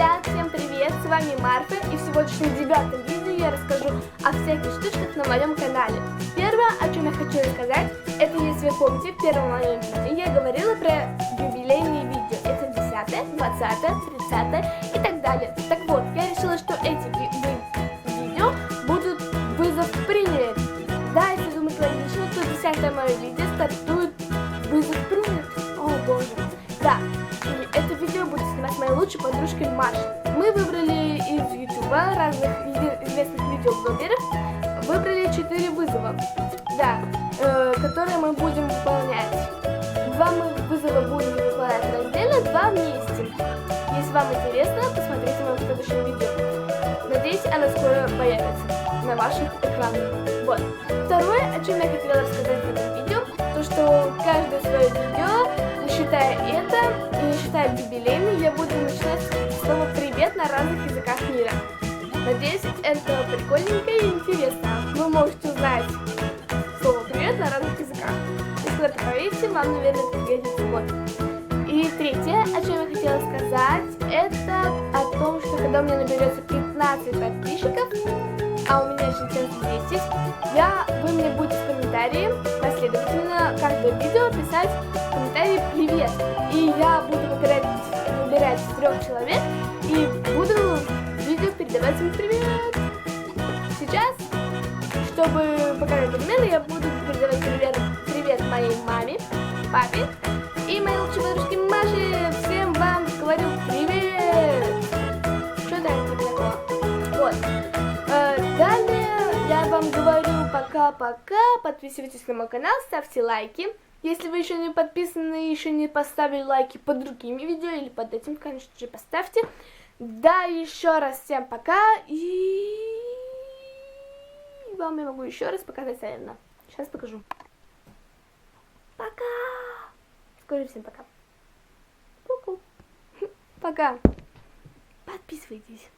Друзья, всем привет! С вами Марфа и в сегодняшнем девятом видео я расскажу о всяких штучках на моем канале. Первое, о чем я хочу рассказать, это если вы помните, в первом моем видео я говорила про юбилейные видео. Это 10, 20, 30 и так далее. Так вот, я решила, что эти ви- ви- видео будут вызов принят. Да, если думать логично, то 10 мое видео стартует лучшей подружкой Машей. Мы выбрали из Ютуба разных известных видеоблогеров, выбрали 4 вызова, да, э, которые мы будем выполнять. Два мы вызова будем выполнять раздельно, два вместе. Если вам интересно, посмотрите мое следующее видео. Надеюсь, оно скоро появится на ваших экранах. Вот. Второе, о чем я хотела рассказать в этом видео, то что каждое это прикольненько и интересно. Вы можете узнать слово «привет» на разных языках. Если вы это проверите, вам, наверное, пригодится. Вот. И третье, о чем я хотела сказать, это о том, что когда у меня наберется 15 подписчиков, а у меня еще сейчас 10, я, вы мне будете в комментарии, последовательно, каждое видео писать в комментарии «Привет». И я буду выбирать, выбирать трех человек и им «Привет». Сейчас, чтобы показать перемены, я буду передавать привет, привет моей маме, папе и моей лучшей подружке Маше. Всем вам говорю привет! Что там типа такого? Вот. Э, далее я вам говорю пока-пока. Подписывайтесь на мой канал, ставьте лайки. Если вы еще не подписаны еще не поставили лайки под другими видео или под этим, конечно же, поставьте. Да, еще раз всем пока и вам я могу еще раз показать, наверное. Сейчас покажу. Пока! Скажи всем пока. Ку-ку. Пока. Подписывайтесь.